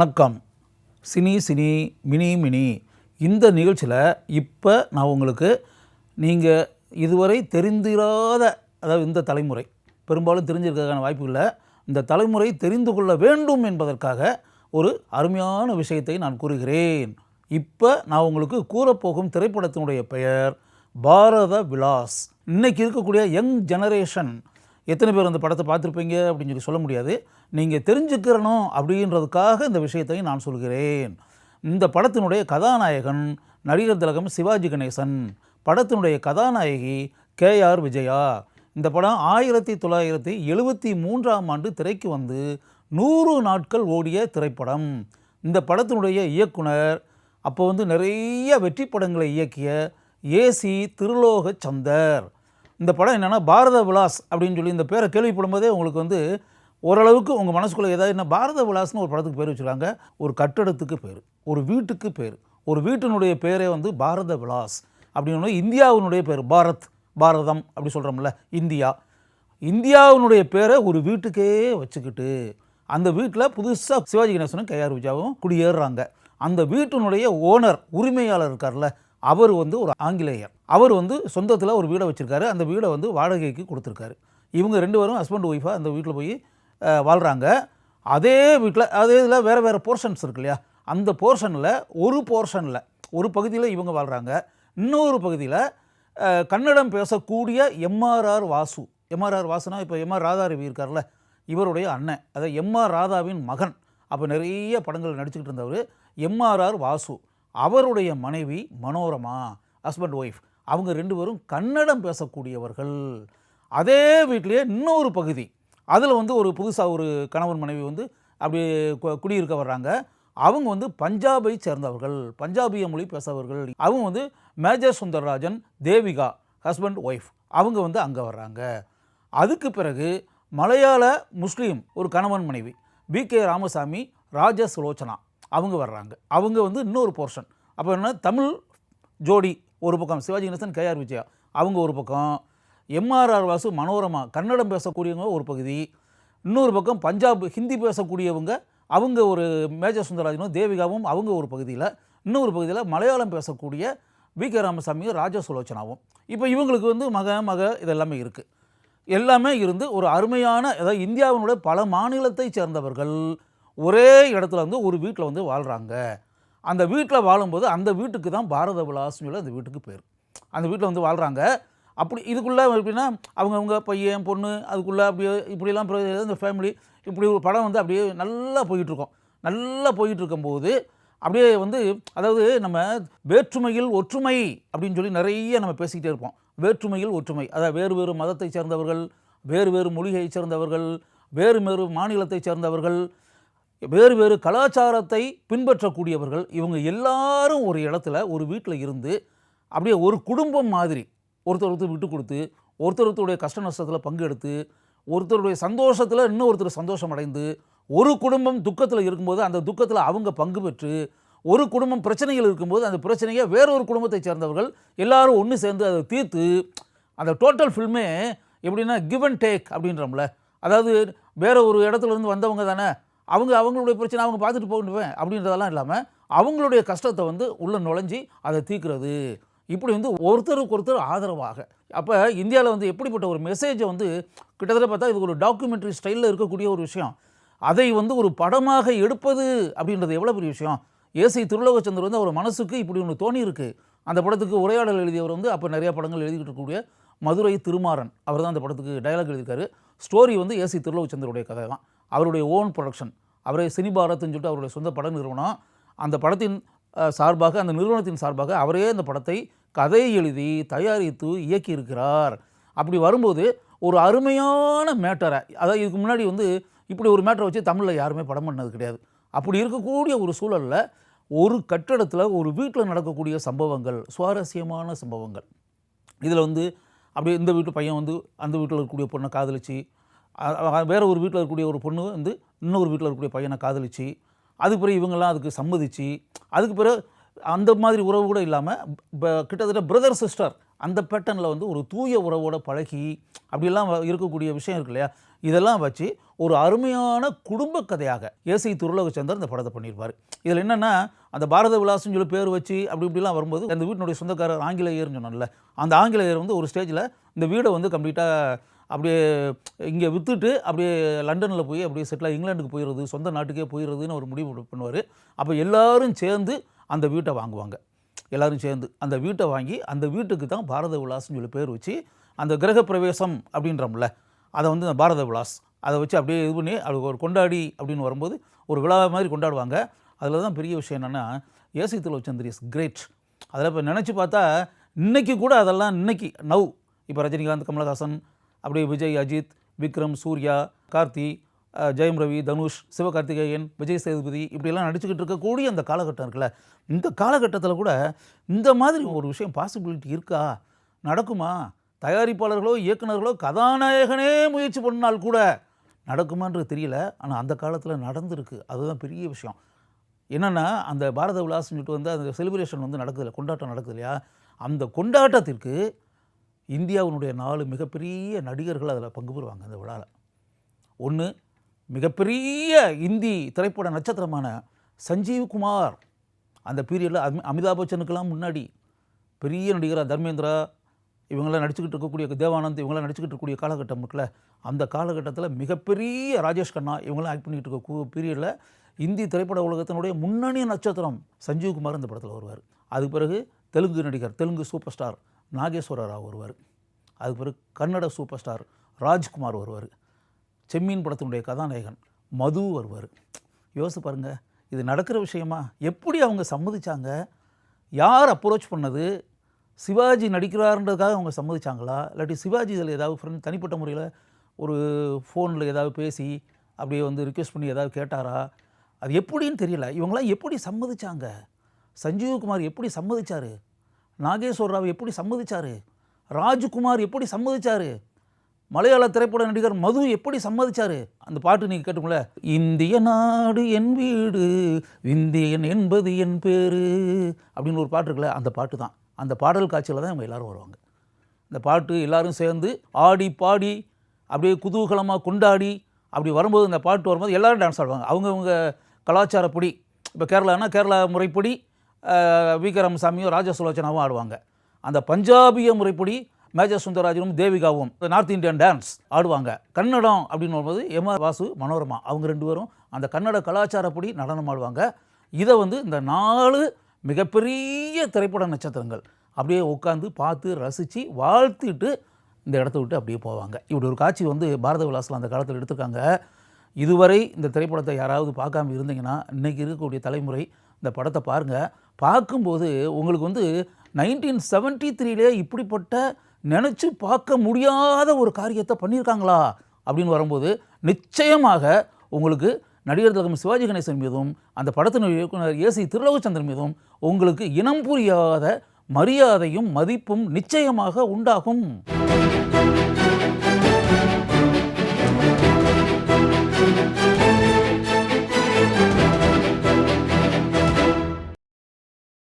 வணக்கம். Cine cine mini mini. இந்த நிகழ்ச்சியில் இப்போ நான் உங்களுக்கு நீங்கள் இதுவரை தெரிந்திராத அதாவது இந்த தலைமுறை பெரும்பாலும் தெரிஞ்சிருக்கிறதுக்கான வாய்ப்பு இல்லை இந்த தலைமுறை தெரிந்து கொள்ள வேண்டும் என்பதற்காக ஒரு அருமையான விஷயத்தை நான் கூறுகிறேன். இப்போ நான் உங்களுக்கு கூறப்போகும் திரைப்படத்தினுடைய பெயர் பாரத விலாஸ். இன்றைக்கி இருக்கக்கூடிய யங் ஜெனரேஷன் எத்தனை பேர் அந்த படத்தை பார்த்துருப்பீங்க அப்படின்னு சொல்லி சொல்ல முடியாது. நீங்கள் தெரிஞ்சுக்கிறணும் அப்படின்றதுக்காக இந்த விஷயத்தையும் நான் சொல்கிறேன். இந்த படத்தினுடைய கதாநாயகன் நடிகர் திலகம் சிவாஜி கணேசன் படத்தினுடைய கதாநாயகி கே ஆர் விஜயா. இந்த படம் ஆயிரத்தி தொள்ளாயிரத்தி எழுபத்தி மூன்றாம் ஆண்டு திரைக்கு வந்து நூறு நாட்கள் ஓடிய திரைப்படம். இந்த படத்தினுடைய இயக்குனர் அப்போ வந்து நிறைய வெற்றி படங்களை இயக்கிய ஏசி திருலோக சந்தர் இந்த படம் என்னென்னா பாரத விலாஸ் அப்படின்னு சொல்லி இந்த பேரை கேள்விப்படும் போதே உங்களுக்கு வந்து ஓரளவுக்கு உங்கள் மனசுக்குள்ளே ஏதாவது என்ன பாரத விலாஸ்னு ஒரு படத்துக்கு பேர் வச்சுருக்காங்க. ஒரு கட்டடத்துக்கு பேர் ஒரு வீட்டுக்கு பேர் ஒரு வீட்டினுடைய பேரே வந்து பாரத விலாஸ் அப்படின்னு இந்தியாவினுடைய பேர் பாரத் பாரதம் அப்படி சொல்கிறோம்ல இந்தியா. இந்தியாவினுடைய பேரை ஒரு வீட்டுக்கே வச்சுக்கிட்டு அந்த வீட்டில் புதுசாக சிவாஜி கணேசனும் கேஆர் விஜயாவும் குடியேறுறாங்க. அந்த வீட்டினுடைய ஓனர் உரிமையாளர் இருக்கார்ல அவர் வந்து ஒரு ஆங்கிலேயர். அவர் வந்து சொந்தத்தில் ஒரு வீடை வச்சுருக்காரு. அந்த வீடை வந்து வாடகைக்கு கொடுத்துருக்காரு. இவங்க ரெண்டு பேரும் ஹஸ்பண்ட் ஒய்ஃபாக அந்த வீட்டில் போய் வாழ்கிறாங்க அதே வீட்டில் அதே இதில் வேறு வேறு போர்ஷன்ஸ் இருக்கு இல்லையா? அந்த போர்ஷனில் ஒரு போர்ஷனில் ஒரு பகுதியில் இவங்க வாழ்கிறாங்க இன்னொரு பகுதியில் கன்னடம் பேசக்கூடிய எம்ஆர்ஆர் வாசு. எம்ஆர்ஆர் வாசுனா இப்போ எம்ஆர் ராதா ரவி இருக்கார்ல இவருடைய அண்ணன். அதாவது எம்ஆர் ராதாவின் மகன். அப்போ நிறைய படங்கள் நடிச்சுக்கிட்டு இருந்தவர் எம்ஆர்ஆர் வாசு. அவருடைய மனைவி மனோரமா ஹஸ்பண்ட் ஒய்ஃப் அவங்க ரெண்டு பேரும் கன்னடம் பேசக்கூடியவர்கள். அதே வீட்டிலேயே இன்னொரு பகுதி. அதில் வந்து ஒரு புதுசாக ஒரு கணவன் மனைவி வந்து அப்படி கு- குடியிருக்க வர்றாங்க. அவங்க வந்து பஞ்சாபை சேர்ந்தவர்கள் பஞ்சாபிய மொழி பேசவர்கள். அவங்க வந்து major Sundararajan Devika husband wife அவங்க வந்து அங்கே வர்றாங்க. அதுக்கு பிறகு மலையாள முஸ்லீம் ஒரு கணவன் மனைவி பி கே ராமசாமி ராஜ சுலோச்சனா. அவங்க வர்றாங்க. அவங்க வந்து இன்னொரு போர்ஷன் அப்போ என்ன தமிழ் ஜோடி ஒரு பக்கம் சிவாஜி கணேசன் கேஆர் விஜயா. அவங்க ஒரு பக்கம் எம்ஆர்ஆர் வாசு மனோரமா கன்னடம் பேசக்கூடியவங்க ஒரு பகுதி. இன்னொரு பக்கம் பஞ்சாப் ஹிந்தி பேசக்கூடியவங்க அவங்க ஒரு மேஜர் சுந்தரராஜனும் தேவிகாவும் அவங்க ஒரு பகுதியில். இன்னொரு பகுதியில் மலையாளம் பேசக்கூடிய வி. கே. ராமசாமியும் ராஜா சுலோச்சனாவும். இப்போ இவங்களுக்கு வந்து மக மக இதெல்லாமே இருக்குது எல்லாமே இருந்து ஒரு அருமையான அதாவது இந்தியாவினுடைய பல மாநிலத்தை சேர்ந்தவர்கள். ஒரே இடத்துல வந்து ஒரு வீட்டில் வந்து வாழ்கிறாங்க அந்த வீட்டில் வாழும்போது அந்த வீட்டுக்கு தான் பாரத விலாஸ்னு சொல்லி அந்த வீட்டுக்கு பேர். அந்த வீட்டில் வந்து வாழ்கிறாங்க அப்படி இதுக்குள்ளே எப்படின்னா அவங்கவுங்க பையன் பொண்ணு அதுக்குள்ளே அப்படியே இப்படிலாம் இந்த ஃபேமிலி இப்படி ஒரு படம் வந்து அப்படியே நல்லா போயிட்டுருக்கோம். நல்லா போயிட்டுருக்கும்போது அப்படியே வந்து அதாவது நம்ம வேற்றுமையில் ஒற்றுமை அப்படின்னு சொல்லி நிறைய நம்ம பேசிக்கிட்டே இருப்போம். வேற்றுமையில் ஒற்றுமை. அதாவது வேறு வேறு மதத்தை சேர்ந்தவர்கள் வேறு வேறு மொழியை சேர்ந்தவர்கள் வேறு வேறு மாநிலத்தை சேர்ந்தவர்கள் வேறு வேறு கலாச்சாரத்தை பின்பற்றக்கூடியவர்கள் இவங்க எல்லாரும் ஒரு இடத்துல ஒரு வீட்டில் இருந்து அப்படியே ஒரு குடும்பம் மாதிரி ஒருத்தர் ஒருத்தர் விட்டு கொடுத்து ஒருத்தர் ஒருத்தருடைய கஷ்ட நஷ்டத்தில் பங்கெடுத்து ஒருத்தருடைய சந்தோஷத்தில் இன்னொருத்தர் சந்தோஷம் அடைந்து ஒரு குடும்பம் துக்கத்தில் இருக்கும்போது அந்த துக்கத்தில் அவங்க பங்கு பெற்று ஒரு குடும்பம் பிரச்சனைகள் இருக்கும்போது அந்த பிரச்சனையை வேறொரு குடும்பத்தை சேர்ந்தவர்கள் எல்லாரும் ஒன்று சேர்ந்து அதை தீர்த்து அந்த டோட்டல் ஃபில்மே எப்படின்னா கிவ் அண்ட் டேக் அப்படின்றோம்ல. அதாவது வேறு ஒரு இடத்துல இருந்து வந்தவங்க தானே அவங்க அவங்களுடைய பிரச்சனை அவங்க பார்த்துட்டு போகணுவேன் அப்படின்றதெல்லாம் இல்லாமல் அவங்களுடைய கஷ்டத்தை வந்து உள்ளே நுழைஞ்சி அதை தீர்க்கிறது. இப்படி வந்து ஒருத்தருக்கு ஒருத்தர் ஆதரவாக. அப்போ இந்தியாவில் வந்து எப்படிப்பட்ட ஒரு மெசேஜை வந்து கிட்டத்தட்ட பார்த்தா இது ஒரு டாக்குமெண்ட்ரி ஸ்டைலில் இருக்கக்கூடிய ஒரு விஷயம். அதை வந்து ஒரு படமாக எடுப்பது அப்படின்றது எவ்வளோ பெரிய விஷயம்? ஏசி திருலோகச்சந்தர் வந்து அவர் மனசுக்கு இப்படி ஒன்று தோணியிருக்கு. அந்த படத்துக்கு உரையாடல் எழுதியவர் வந்து அப்போ நிறையா படங்கள் எழுதிக்கிட்டு இருக்கக்கூடிய மதுரை திருமாறன் அவர் தான் அந்த படத்துக்கு டயலாக் எழுதியிருக்காரு. ஸ்டோரி வந்து ஏசி திருலோச்சந்தருடைய கதை தான். அவருடைய ஓன் ப்ரொடக்ஷன் அவரே சினி பாரத்னு சொல்லிட்டு அவருடைய சொந்த பட நிறுவனம். அந்த படத்தின் சார்பாக அந்த நிறுவனத்தின் சார்பாக அவரே அந்த படத்தை கதை எழுதி தயாரித்து இயக்கியிருக்கிறார். அப்படி வரும்போது ஒரு அருமையான மேட்டரை அதாவது இதுக்கு முன்னாடி வந்து இப்படி ஒரு மேட்டரை வச்சு தமிழில் யாருமே படம் பண்ணது கிடையாது. அப்படி இருக்கக்கூடிய ஒரு சூழலில் ஒரு கட்டடத்தில் ஒரு வீட்டில் நடக்கக்கூடிய சம்பவங்கள் சுவாரஸ்யமான சம்பவங்கள். இதில் வந்து அப்படியே இந்த வீட்டு பையன் வந்து அந்த வீட்டில் இருக்கக்கூடிய பொண்ணை காதலிச்சு வேறு ஒரு வீட்டில் இருக்கக்கூடிய ஒரு பொண்ணு வந்து இன்னொரு வீட்டில் இருக்கக்கூடிய பையனை காதலிச்சு அதுக்கு பிறகு இவங்கெல்லாம் அதுக்கு சம்மதிச்சு அதுக்கு பிறகு அந்த மாதிரி உறவு கூட இல்லாமல் கிட்டத்தட்ட பிரதர் சிஸ்டர் அந்த பேட்டர்னில் வந்து ஒரு தூய உறவோட பழகி அப்படிலாம் வ- இருக்கக்கூடிய விஷயம் இருக்கு இல்லையா? இதெல்லாம் வச்சு ஒரு அருமையான குடும்ப கதையாக ஏசி துருலகச்சந்தர் இந்த படத்தை பண்ணியிருப்பார். இதில் என்னென்னா அந்த பாரத விலாசம்னு சொல்லி பேர் வச்சு அப்படி இப்படிலாம் வரும்போது அந்த வீட்டினுடைய சொந்தக்காரர் ஆங்கிலேயர்னு சொன்னோம்ல அந்த ஆங்கிலேயர் வந்து ஒரு ஸ்டேஜில் இந்த வீடை வந்து கம்ப்ளீட்டாக அப்படியே இங்கே விற்றுட்டு அப்படியே லண்டனில் போய் அப்படியே செட்டில் இங்கிலாண்டுக்கு போயிடுறது சொந்த நாட்டுக்கே போயிடுறதுன்னு ஒரு முடிவு பண்ணுவார். அப்போ எல்லாரும் சேர்ந்து அந்த வீட்டை வாங்குவாங்க. எல்லாரும் சேர்ந்து அந்த வீட்டை வாங்கி அந்த வீட்டுக்கு தான் பாரத விலாஸ்னு சொல்லி பேர் வச்சு அந்த கிரக பிரவேசம் அப்படின்றோம்ல அதை வந்து அந்த பாரத விலாஸ் அதை வச்சு அப்படியே இது பண்ணி அது ஒரு கொண்டாடி அப்படின்னு வரும்போது ஒரு விழா மாதிரி கொண்டாடுவாங்க. அதில் தான் பெரிய விஷயம் என்னென்னா ஏசி துலச்சந்திரி இஸ் கிரேட் அதில் இப்போ நினச்சி பார்த்தா இன்னைக்கு கூட அதெல்லாம் இன்னைக்கு நவ் இப்போ ரஜினிகாந்த் கமலஹாசன் அப்படியே விஜய் அஜித் விக்ரம் சூர்யா கார்த்தி ஜெயம் ரவி தனுஷ் சிவகார்த்திகேயன் விஜய் சேதுபதி இப்படியெல்லாம் நடிச்சுக்கிட்டு இருக்கக்கூடிய அந்த காலகட்டம் இருக்குல்ல. இந்த காலகட்டத்தில் கூட இந்த மாதிரி ஒரு விஷயம் பாசிபிலிட்டி இருக்கா? நடக்குமா? தயாரிப்பாளர்களோ இயக்குனர்களோ கதாநாயகனே முயற்சி பண்ணால் கூட நடக்குமான்றது தெரியல. ஆனால் அந்த காலத்தில் நடந்திருக்கு. அதுதான் பெரிய விஷயம். என்னென்னா அந்த பாரத விலாசம் சொல்லிட்டு வந்து அந்த செலிப்ரேஷன் வந்து நடக்குதுல்ல கொண்டாட்டம் நடக்குது இல்லையா? அந்த கொண்டாட்டத்திற்கு இந்தியாவினுடைய நாலு மிகப்பெரிய நடிகர்கள் அதில் பங்கு பெறுவாங்க அந்த விழாவில் ஒன்று மிகப்பெரிய இந்தி திரைப்பட நட்சத்திரமான சஞ்சீவ் குமார். அந்த பீரியடில் அமி அமிதாப் பச்சனுக்கெல்லாம் முன்னாடி பெரிய நடிகராக தர்மேந்திரா இவங்களாம் நடிச்சுக்கிட்டு இருக்கக்கூடிய தேவானந்த் இவங்களாம் நடிச்சுக்கிட்டு இருக்கக்கூடிய காலகட்டம் இருக்குல்ல அந்த காலகட்டத்தில் மிகப்பெரிய ராஜேஷ் கண்ணா இவங்கெல்லாம் ஆக்ட் பண்ணிக்கிட்டு இருக்க பீரியடில் இந்தி திரைப்பட உலகத்தினுடைய முன்னணி நட்சத்திரம் சஞ்சீவ் குமார் இந்த படத்தில் வருவார். அதுக்கு பிறகு தெலுங்கு நடிகர் தெலுங்கு சூப்பர் ஸ்டார் நாகேஸ்வர ராவ் வருவார். அதுக்கு பிறகு கன்னட சூப்பர் ஸ்டார் ராஜ்குமார் வருவார். செம்மீன் படத்தினுடைய கதாநாயகன் மது வருவார். யோசிச்சு பாருங்கள் இது நடக்கிற விஷயமா? எப்படி அவங்க சம்மதிச்சாங்க? யார் அப்ரோச் பண்ணது? சிவாஜி நடிக்கிறாருன்றதுக்காக அவங்க சம்மதிச்சாங்களா? இல்லாட்டி சிவாஜி இதில் ஏதாவது ஃப்ரெண்ட் தனிப்பட்ட முறையில் ஒரு ஃபோனில் ஏதாவது பேசி அப்படியே வந்து ரிக்வெஸ்ட் பண்ணி ஏதாவது கேட்டாரா? அது எப்படின்னு தெரியல. இவங்களாம் எப்படி சம்மதிச்சாங்க? சஞ்சீவ்குமார் எப்படி சம்மதிச்சாரு? நாகேஸ்வர் ராவ் எப்படி சம்மதிச்சாரு? ராஜ்குமார் எப்படி சம்மதிச்சாரு? மலையாள திரைப்பட நடிகர் மது எப்படி சம்மதிச்சாரு? அந்த பாட்டு நீங்கள் கேட்டுங்கள இந்திய நாடு என் வீடு இந்தியன் என்பது என் பேரு அப்படின்னு ஒரு பாட்டு இருக்குல்ல அந்த பாட்டு தான். அந்த பாடல் காட்சியில் தான் இவங்க எல்லோரும் வருவாங்க. இந்த பாட்டு எல்லோரும் சேர்ந்து ஆடி பாடி அப்படியே குதூகலமாக கொண்டாடி அப்படி வரும்போது இந்த பாட்டு வரும்போது எல்லோரும் டான்ஸ் ஆடுவாங்க. அவங்கவுங்க கலாச்சாரப்படி இப்போ கேரளானா கேரளா முறைப்படி அஹ், வி. கே. ராமசாமியும் ராஜா சுலோச்சனாவும் ஆடுவாங்க. அந்த பஞ்சாபிய முறைப்படி மேஜர் சுந்தரராஜனும் தேவிகாவும் நார்த் இந்தியன் டான்ஸ் ஆடுவாங்க. கன்னடம் அப்படின்னு வரும்போது எம். ஆர். வாசு மனோரமா அவங்க ரெண்டு பேரும் அந்த கன்னட கலாச்சாரப்படி நடனம் ஆடுவாங்க. இதை வந்து இந்த நாலு மிகப்பெரிய திரைப்பட நட்சத்திரங்கள். அப்படியே உட்காந்து பார்த்து ரசித்து வாழ்த்திட்டு இந்த இடத்த விட்டு அப்படியே போவாங்க. இப்படி ஒரு காட்சி வந்து பாரத விலாசில் அந்த காலத்தில் எடுத்திருக்காங்க. இதுவரை இந்த திரைப்படத்தை யாராவது பார்க்காம இருந்தீங்கன்னா இன்றைக்கி இருக்கக்கூடிய தலைமுறை இந்த படத்தை பாருங்கள் பார்க்கும்போது உங்களுக்கு வந்து நைன்டீன் செவன்ட்டி த்ரீலே இப்படிப்பட்ட நினச்சி பார்க்க முடியாத ஒரு காரியத்தை பண்ணியிருக்காங்களா? அப்படின்னு வரும்போது நிச்சயமாக உங்களுக்கு நடிகர் திலகம் சிவாஜி கணேசன் மீதும் அந்த படத்தின் இயக்குனர் ஏசி திருலோகச்சந்திரன் மீதும் உங்களுக்கு இனம் புரியாத மரியாதையும் மதிப்பும் நிச்சயமாக உண்டாகும்.